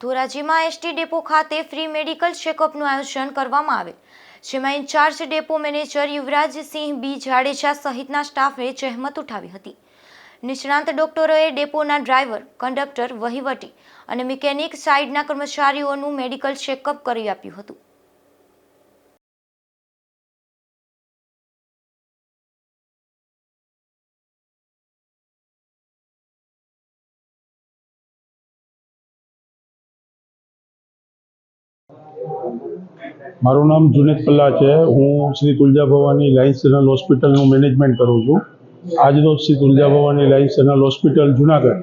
ધોરાજીમાં ST depot ખાતે free medical ચેકઅપનું આયોજન કરવામાં આવેલ જેમાં in charge depot manager Yuvrajsinh B Jadeja સહિતના સ્ટાફે જહેમત ઉઠાવી હતી. નિષ્ણાંત ડોક્ટરોએ ડેપોના ડ્રાઈવર, કંડક્ટર, વહીવટી અને મિકેનિક સાઇડના કર્મચારીઓનું મેડિકલ ચેકઅપ કરી આપ્યું હતું. મારું નામ જુનેદ પલ્લા છે. હું શ્રી તુલજા ભવાની લાયન્સ જનરલ હોસ્પિટલનું મેનેજમેન્ટ કરું છું. આજરોજ Shri Tulja Bhavani lions general hospital Junagadh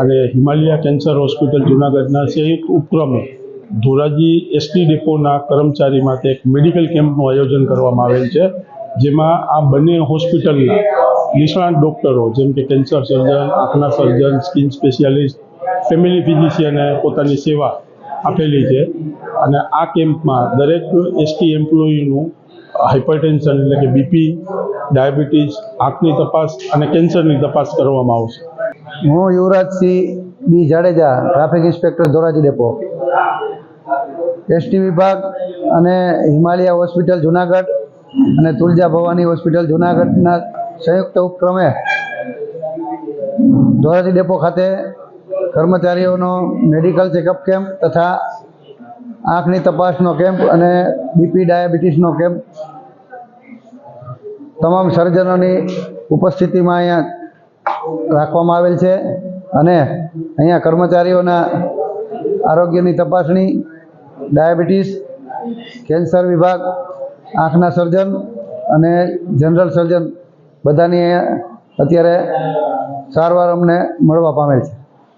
અને હિમાલયા કેન્સર હોસ્પિટલ જુનાગઢના સંયુક્ત ઉપક્રમે ધોરાજી એસટી ડેપોના કર્મચારી માટે એક મેડિકલ કેમ્પનું આયોજન કરવામાં આવેલ છે. જેમાં આ બંને હોસ્પિટલના નિષ્ણાત ડૉક્ટરો, જેમ કે કેન્સર સર્જન, આંખના સર્જન, સ્કિન સ્પેશિયાલિસ્ટ, ફેમિલી ફિઝિશિયને પોતાની સેવા આપેલી છે. અને આ કેમ્પમાં દરેક એસટી એમ્પ્લોયીનું હાઇપરટેન્શન એટલે કે બીપી ડાયાબિટીસ આંખની તપાસ અને કેન્સરની તપાસ કરવામાં આવશે. હું Yuvrajsinh B Jadeja traffic inspector Dhoraji depot. ST વિભાગ અને હિમાલયા હોસ્પિટલ, જુનાગઢ અને તુલજા ભવાની હોસ્પિટલ, જુનાગઢના સંયુક્ત ઉપક્રમે ધોરાજી ડેપો ખાતે કર્મચારીઓનો મેડિકલ ચેકઅપ કેમ્પ તથા આંખની તપાસનો કેમ્પ અને બીપી ડાયાબિટીસનો કેમ્પ તમામ સર્જનોની ઉપસ્થિતિમાં અહીંયા રાખવામાં આવેલ છે અને અહીંયા કર્મચારીઓના આરોગ્યની તપાસણી ડાયાબિટીસ કેન્સર વિભાગ, આંખના સર્જન અને જનરલ સર્જન બધાની અત્યારે સારવાર અમને મળવા પામેલ છે.